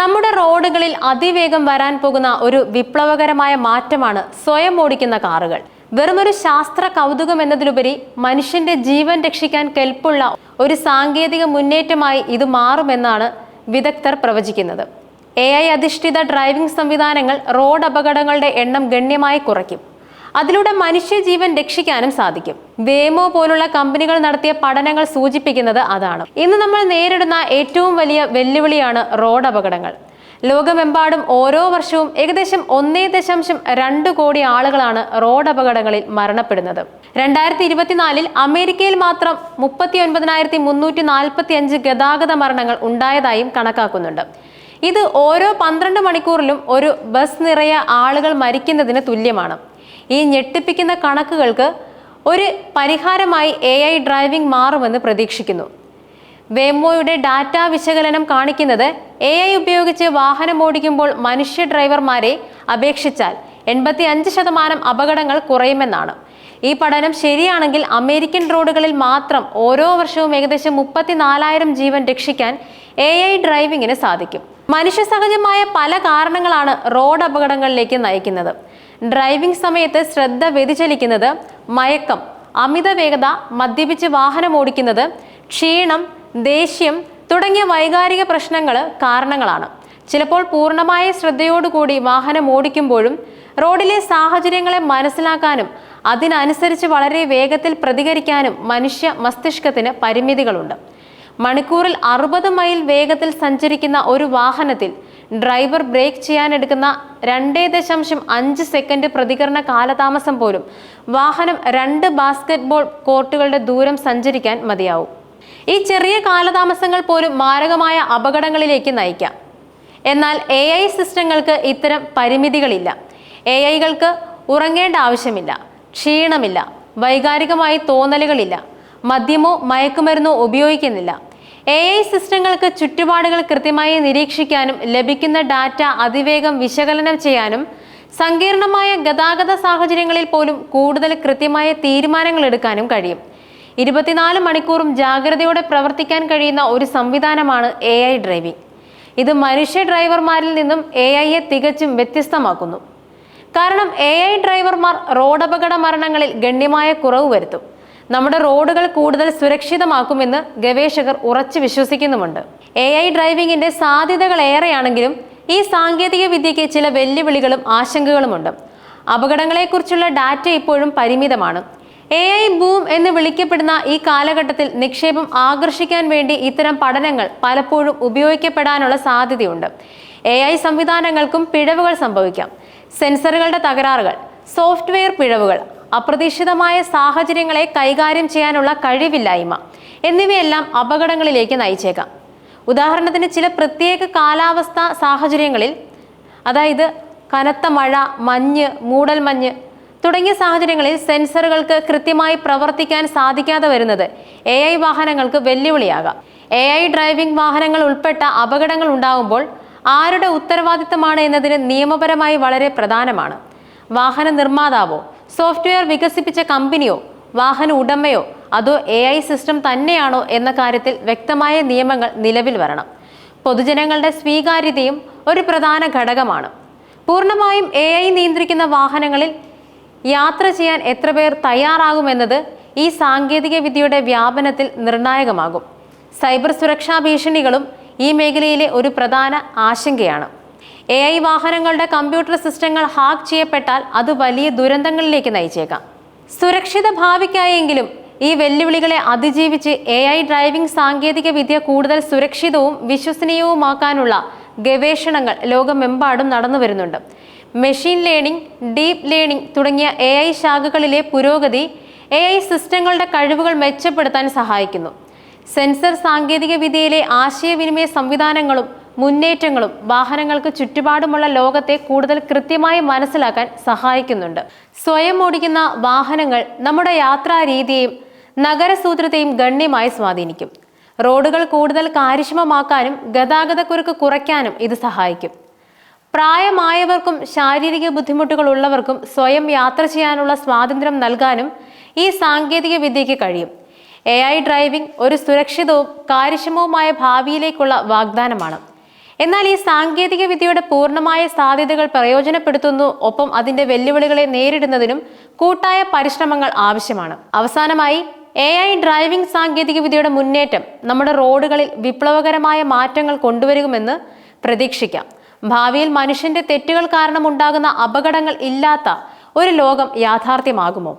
നമ്മുടെ റോഡുകളിൽ അതിവേഗം വരാൻ പോകുന്ന ഒരു വിപ്ലവകരമായ മാറ്റമാണ് സ്വയം ഓടിക്കുന്ന കാറുകൾ. വെറുമൊരു ശാസ്ത്ര കൗതുകം എന്നതിലുപരി മനുഷ്യന്റെ ജീവൻ രക്ഷിക്കാൻ കെൽപ്പുള്ള ഒരു സാങ്കേതിക മുന്നേറ്റമായി ഇത് മാറുമെന്നാണ് വിദഗ്ധർ പ്രവചിക്കുന്നത്. എ അധിഷ്ഠിത ഡ്രൈവിംഗ് സംവിധാനങ്ങൾ റോഡ് അപകടങ്ങളുടെ എണ്ണം ഗണ്യമായി കുറയ്ക്കും. അതിലൂടെ മനുഷ്യജീവൻ രക്ഷിക്കാനും സാധിക്കും. വേമോ പോലുള്ള കമ്പനികൾ നടത്തിയ പഠനങ്ങൾ സൂചിപ്പിക്കുന്നത് അതാണ്. ഇന്ന് നമ്മൾ നേരിടുന്ന ഏറ്റവും വലിയ വെല്ലുവിളിയാണ് റോഡ് അപകടങ്ങൾ. ലോകമെമ്പാടും ഓരോ വർഷവും ഏകദേശം ഒന്നേ ദശാംശം രണ്ട് കോടി ആളുകളാണ് റോഡ് അപകടങ്ങളിൽ മരണപ്പെടുന്നത്. രണ്ടായിരത്തി ഇരുപത്തിനാലിൽ അമേരിക്കയിൽ മാത്രം മുപ്പത്തി ഒൻപതിനായിരത്തി മുന്നൂറ്റി നാൽപ്പത്തി അഞ്ച് ഗതാഗത മരണങ്ങൾ ഉണ്ടായതായും കണക്കാക്കുന്നുണ്ട്. ഇത് ഓരോ പന്ത്രണ്ട് മണിക്കൂറിലും ഒരു ബസ് നിറയെ ആളുകൾ മരിക്കുന്നതിന് തുല്യമാണ്. ഈ ഞെട്ടിപ്പിക്കുന്ന കണക്കുകൾക്ക് ഒരു പരിഹാരമായി എ ഐ ഡ്രൈവിംഗ് മാറുമെന്ന് പ്രതീക്ഷിക്കുന്നു. വേമോയുടെ ഡാറ്റ വിശകലനം കാണിക്കുന്നത് എ ഐ ഉപയോഗിച്ച് വാഹനം ഓടിക്കുമ്പോൾ മനുഷ്യ ഡ്രൈവർമാരെ അപേക്ഷിച്ചാൽ എൺപത്തി അഞ്ച് ശതമാനം അപകടങ്ങൾ കുറയുമെന്നാണ്. ഈ പഠനം ശരിയാണെങ്കിൽ അമേരിക്കൻ റോഡുകളിൽ മാത്രം ഓരോ വർഷവും ഏകദേശം മുപ്പത്തിനാലായിരം ജീവൻ രക്ഷിക്കാൻ എ ഐ ഡ്രൈവിങ്ങിന് സാധിക്കും. മനുഷ്യ സഹജമായ പല കാരണങ്ങളാണ് റോഡ് അപകടങ്ങളിലേക്ക് നയിക്കുന്നത്. ഡ്രൈവിംഗ് സമയത്ത് ശ്രദ്ധ വ്യതിചലിക്കുന്നത് മയക്കം അമിത വേഗത മദ്യപിച്ച് വാഹനം ഓടിക്കുന്നത് ക്ഷീണം ദേഷ്യം തുടങ്ങിയ വൈകാരിക പ്രശ്നങ്ങൾ കാരണങ്ങളാണ്. ചിലപ്പോൾ പൂർണമായ ശ്രദ്ധയോടുകൂടി വാഹനം ഓടിക്കുമ്പോഴും റോഡിലെ സാഹചര്യങ്ങളെ മനസ്സിലാക്കാനും അതിനനുസരിച്ച് വളരെ വേഗത്തിൽ പ്രതികരിക്കാനും മനുഷ്യ മസ്തിഷ്കത്തിന് പരിമിതികളുണ്ട്. മണിക്കൂറിൽ അറുപത് മൈൽ വേഗത്തിൽ സഞ്ചരിക്കുന്ന ഒരു വാഹനത്തിൽ ഡ്രൈവർ ബ്രേക്ക് ചെയ്യാനെടുക്കുന്ന രണ്ടേ ദശാംശം അഞ്ച് സെക്കൻഡ് പ്രതികരണ കാലതാമസം പോലും വാഹനം രണ്ട് ബാസ്കറ്റ്ബോൾ കോർട്ടുകളുടെ ദൂരം സഞ്ചരിക്കാൻ മതിയാവും. ഈ ചെറിയ കാലതാമസങ്ങൾ പോലും മാരകമായ അപകടങ്ങളിലേക്ക് നയിക്കാം. എന്നാൽ എ ഐ സിസ്റ്റങ്ങൾക്ക് ഇത്തരം പരിമിതികളില്ല. എ ഐകൾക്ക് ഉറങ്ങേണ്ട ആവശ്യമില്ല ക്ഷീണമില്ല വൈകാരികമായി തോന്നലുകളില്ല മദ്യമോ മയക്കുമരുന്നോ ഉപയോഗിക്കുന്നില്ല. എ ഐ സിസ്റ്റങ്ങൾക്ക് ചുറ്റുപാടുകൾ കൃത്യമായി നിരീക്ഷിക്കാനും ലഭിക്കുന്ന ഡാറ്റ അതിവേഗം വിശകലനം ചെയ്യാനും സങ്കീർണമായ ഗതാഗത സാഹചര്യങ്ങളിൽ പോലും കൂടുതൽ കൃത്യമായ തീരുമാനങ്ങൾ എടുക്കാനും കഴിയും. ഇരുപത്തിനാല് മണിക്കൂറും ജാഗ്രതയോടെ പ്രവർത്തിക്കാൻ കഴിയുന്ന ഒരു സംവിധാനമാണ് എ ഐ ഡ്രൈവിംഗ് ഇത് മനുഷ്യ ഡ്രൈവർമാരിൽ നിന്നും എ ഐയെ തികച്ചും വ്യത്യസ്തമാക്കുന്നു. കാരണം എ ഐ ഡ്രൈവർമാർ റോഡപകട മരണങ്ങളിൽ ഗണ്യമായ കുറവ് വരുത്തും. നമ്മുടെ റോഡുകൾ കൂടുതൽ സുരക്ഷിതമാക്കുമെന്ന് ഗവേഷകർ ഉറച്ചു വിശ്വസിക്കുന്നുമുണ്ട്. എ ഐ ഡ്രൈവിംഗിന്റെ സാധ്യതകൾ ഏറെയാണെങ്കിലും ഈ സാങ്കേതിക വിദ്യയ്ക്ക് ചില വെല്ലുവിളികളും ആശങ്കകളുമുണ്ട്. അപകടങ്ങളെക്കുറിച്ചുള്ള ഡാറ്റ ഇപ്പോഴും പരിമിതമാണ്. എ ഐ ബൂം എന്ന് വിളിക്കപ്പെടുന്ന ഈ കാലഘട്ടത്തിൽ നിക്ഷേപം ആകർഷിക്കാൻ വേണ്ടി ഇത്തരം പഠനങ്ങൾ പലപ്പോഴും ഉപയോഗിക്കപ്പെടാനുള്ള സാധ്യതയുണ്ട്. എ ഐ സംവിധാനങ്ങൾക്കും പിഴവുകൾ സംഭവിക്കാം. സെൻസറുകളുടെ തകരാറുകൾ സോഫ്റ്റ്വെയർ പിഴവുകൾ അപ്രതീക്ഷിതമായ സാഹചര്യങ്ങളെ കൈകാര്യം ചെയ്യാനുള്ള കഴിവില്ലായ്മ എന്നിവയെല്ലാം അപകടങ്ങളിലേക്ക് നയിച്ചേക്കാം. ഉദാഹരണത്തിന് ചില പ്രത്യേക കാലാവസ്ഥ സാഹചര്യങ്ങളിൽ അതായത് കനത്ത മഴ മഞ്ഞ് മൂടൽമഞ്ഞ് തുടങ്ങിയ സാഹചര്യങ്ങളിൽ സെൻസറുകൾക്ക് കൃത്യമായി പ്രവർത്തിക്കാൻ സാധിക്കാതെ വരുന്നത് എ ഐ വാഹനങ്ങൾക്ക് വെല്ലുവിളിയാകാം. എ ഐ ഡ്രൈവിംഗ് വാഹനങ്ങൾ ഉൾപ്പെട്ട അപകടങ്ങൾ ഉണ്ടാകുമ്പോൾ ആരുടെ ഉത്തരവാദിത്തമാണ് എന്നതിന് നിയമപരമായി വളരെ പ്രധാനമാണ്. വാഹന നിർമ്മാതാവോ സോഫ്റ്റ്വെയർ വികസിപ്പിച്ച കമ്പനിയോ വാഹന ഉടമയോ അതോ എ ഐ സിസ്റ്റം തന്നെയാണോ എന്ന കാര്യത്തിൽ വ്യക്തമായ നിയമങ്ങൾ നിലവിൽ വരണം. പൊതുജനങ്ങളുടെ സ്വീകാര്യതയും ഒരു പ്രധാന ഘടകമാണ്. പൂർണമായും എ ഐ നിയന്ത്രിക്കുന്ന വാഹനങ്ങളിൽ യാത്ര ചെയ്യാൻ എത്ര പേർ തയ്യാറാകുമെന്നത് ഈ സാങ്കേതിക വിദ്യയുടെ വ്യാപനത്തിൽ നിർണായകമാകും. സൈബർ സുരക്ഷാ ഭീഷണികളും ഈ മേഖലയിലെ ഒരു പ്രധാന ആശങ്കയാണ്. എ ഐ വാഹനങ്ങളുടെ കമ്പ്യൂട്ടർ സിസ്റ്റങ്ങൾ ഹാക്ക് ചെയ്യപ്പെട്ടാൽ അത് വലിയ ദുരന്തങ്ങളിലേക്ക് നയിച്ചേക്കാം. സുരക്ഷിത ഭാവിക്കായെങ്കിലും ഈ വെല്ലുവിളികളെ അതിജീവിച്ച് എ ഐ ഡ്രൈവിംഗ് സാങ്കേതിക വിദ്യ കൂടുതൽ സുരക്ഷിതവും വിശ്വസനീയവുമാക്കാനുള്ള ഗവേഷണങ്ങൾ ലോകമെമ്പാടും നടന്നു വരുന്നുണ്ട്. മെഷീൻ ലേണിംഗ് ഡീപ്പ് ലേണിംഗ് തുടങ്ങിയ എ ഐ ശാഖകളിലെ പുരോഗതി എ ഐ സിസ്റ്റങ്ങളുടെ കഴിവുകൾ മെച്ചപ്പെടുത്താൻ സഹായിക്കുന്നു. സെൻസർ സാങ്കേതികവിദ്യയിലെ ആശയവിനിമയ സംവിധാനങ്ങളും മുന്നേറ്റങ്ങളും വാഹനങ്ങൾക്ക് ചുറ്റുപാടുമുള്ള ലോകത്തെ കൂടുതൽ കൃത്യമായി മനസ്സിലാക്കാൻ സഹായിക്കുന്നുണ്ട്. സ്വയം ഓടിക്കുന്ന വാഹനങ്ങൾ നമ്മുടെ യാത്രാ രീതിയെയും നഗരസൂത്രത്തെയും ഗണ്യമായി സ്വാധീനിക്കും. റോഡുകൾ കൂടുതൽ കാര്യക്ഷമമാക്കാനും ഗതാഗതക്കുരുക്ക് കുറയ്ക്കാനും ഇത് സഹായിക്കും. പ്രായമായവർക്കും ശാരീരിക ബുദ്ധിമുട്ടുകൾ ഉള്ളവർക്കും സ്വയം യാത്ര ചെയ്യാനുള്ള സ്വാതന്ത്ര്യം നൽകാനും ഈ സാങ്കേതിക വിദ്യയ്ക്ക് കഴിയും. എ ഐ ഡ്രൈവിംഗ് ഒരു സുരക്ഷിതവും കാര്യക്ഷമവുമായ ഭാവിയിലേക്കുള്ള വാഗ്ദാനമാണ്. എന്നാൽ ഈ സാങ്കേതിക വിദ്യയുടെ പൂർണമായ സാധ്യതകൾ പ്രയോജനപ്പെടുത്തുന്നു ഒപ്പം അതിന്റെ വെല്ലുവിളികളെ നേരിടുന്നതിനും കൂട്ടായ പരിശ്രമങ്ങൾ ആവശ്യമാണ്. അവസാനമായി എ ഐ ഡ്രൈവിംഗ് സാങ്കേതിക വിദ്യയുടെ മുന്നേറ്റം നമ്മുടെ റോഡുകളിൽ വിപ്ലവകരമായ മാറ്റങ്ങൾ കൊണ്ടുവരുമെന്ന് പ്രതീക്ഷിക്കാം. ഭാവിയിൽ മനുഷ്യന്റെ തെറ്റുകൾ കാരണം ഉണ്ടാകുന്ന അപകടങ്ങൾ ഇല്ലാത്ത ഒരു ലോകം യാഥാർത്ഥ്യമാകുമോ?